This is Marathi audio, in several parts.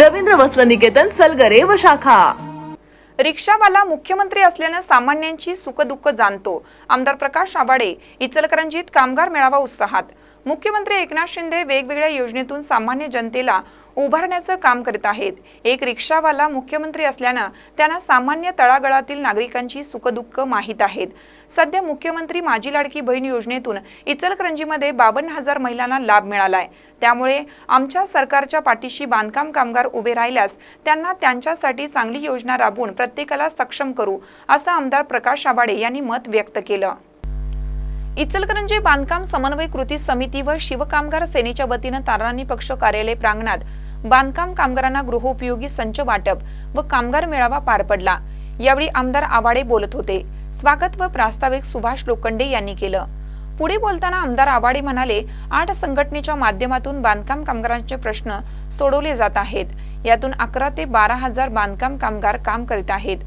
रवींद्र वस्त्र निकेतन सलगरे व शाखा. रिक्षावाला मुख्यमंत्री असल्यानं सामान्यांची सुखदुःख जाणतो. आमदार प्रकाश आवाडे इचलकरंजीत कामगार मेळावा उत्साहात. मुख्यमंत्री एकनाथ शिंदे वेगवेगळ्या योजनेतून सामान्य जनतेला उभारण्याचं काम करत आहेत. एक रिक्षावाला मुख्यमंत्री असल्यानं त्यांना सामान्य तळागळातील नागरिकांची सुखदुःख माहीत आहेत. सध्या मुख्यमंत्री माझी लाडकी बहीण योजनेतून इचलकरंजीमध्ये बावन्न हजार महिलांना लाभ मिळालाय. त्यामुळे आमच्या सरकारच्या पाठीशी बांधकाम कामगार उभे राहिल्यास त्यांना त्यांच्यासाठी चांगली योजना राबवून प्रत्येकाला सक्षम करू असं आमदार प्रकाश आबाडे यांनी मत व्यक्त केलं. इचलकरंजी बांधकाम समन्वय कृती समिती व शिवकामगार सेनेच्या वतीनं ताराणी पक्ष कार्यालय प्रांगणात बांधकाम कामगारांना गृहोपयोगी संच वाटप व कामगार मेळावा पार पडला. यावेळी आमदार आवाडे बोलत होते. स्वागत व प्रास्ताविक सुभाष लोखंडे यांनी केलं. पुढे बोलताना आमदार आवाडे म्हणाले आठ संघटनेच्या माध्यमातून बांधकाम कामगारांचे प्रश्न सोडवले जात आहेत. यातून अकरा ते बारा हजार बांधकाम कामगार काम करीत आहेत.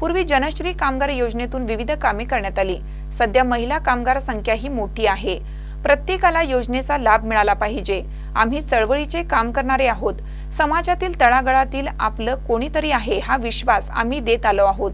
पूर्वी जनश्री कामगार योजनेतून विविध कामे करण्यात आली. सध्या महिला कामगार संख्या ही मोठी आहे. प्रत्येकाला योजनेचा लाभ मिळाला पाहिजे. आम्ही चळवळीचे काम करणारे आहोत. समाजातील तळागळातील आपलं कोणीतरी आहे हा विश्वास आम्ही देत आलो आहोत.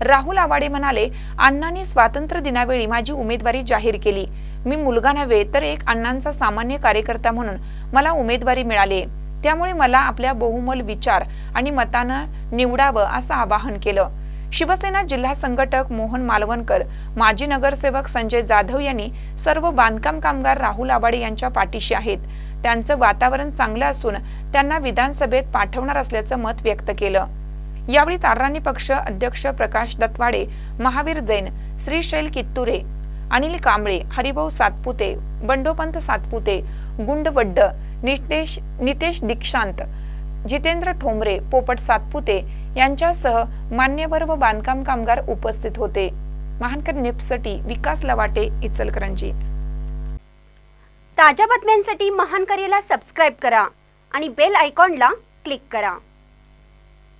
राहुल आवाडे म्हणाले अण्णांनी स्वातंत्र्य दिनावेळी माझी उमेदवारी जाहीर केली. मी मुलगा नव्हे तर एक अण्णांचा सामान्य कार्यकर्ता म्हणून मला उमेदवारी मिळाली. त्यामुळे मला आपल्या बहुमल विचार आणि मतानं निवडावं असं आवाहन केलं. शिवसेना जिल्हा संघटक मोहन मालवणकर माजी नगरसेवक संजय जाधव यांनी सर्व बांधकाम कामगार राहुल आवाडे यांच्या पाठीशी आहेत. त्यांचं वातावरण चांगलं असून त्यांना विधानसभेत पाठवणार असल्याचं मत व्यक्त केलं. यावेळी ताराणी पक्ष अध्यक्ष प्रकाश दत्वाडे महावीर जैन श्रीशैल कित्तुरे अनिल कांबळे हरिभाऊ सातपुते बंडोपंत सातपुते गुंडवड्ड नितेश नितेश दीक्षांत जितेंद्र ठोंबरे पोपट सातपुते यांच्यासह मान्यवर व बांधकाम कामगार उपस्थित होते. महानकर निपसटी विकास लवाटे इचलकरंजी. ताज्या बातम्यांसाठी महानकरेला सबस्क्राईब करा आणि बेल आयकॉनला क्लिक करा.